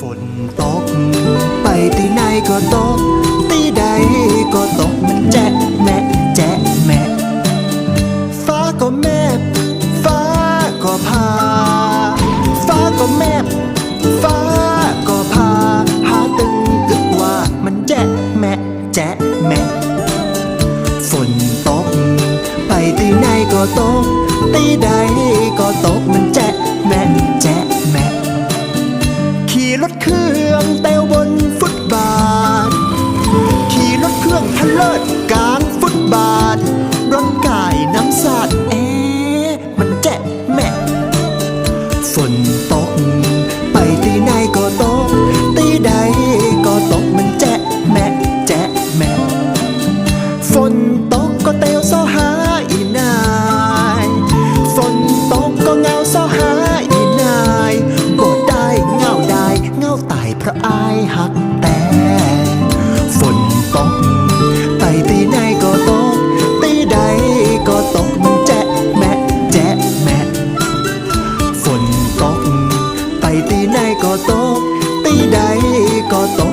ฝนตก ไปที่ไหนก็ตก ที่ใดก็ตกมันแจ๊ะแมะแจ๊ะแมะฟ้าก็แมบฟ้าก็พา ฟ้าก็แมบฟ้าก็พา หาตึงตึกว่ามันแจ๊ะแมะแจ๊ะแมะฝนตก ไปที่ไหนก็ตก ที่ใดก็ตก ถเครื่องเตวบนฟุตบาท ขี่รถเครื่องทะเลิศกลางฟุตบาทร้อนกายน้ำสาดเอ๊มันแจ๊ะแม่ฝนตก กแต่ฝนตกไปที่ไหนก็ตกที่ใดก็ตกมันแจ๊ะแมะแจ๊ะแมะฝนตกไปที่ไหนก็ตกที่ใดก็ตก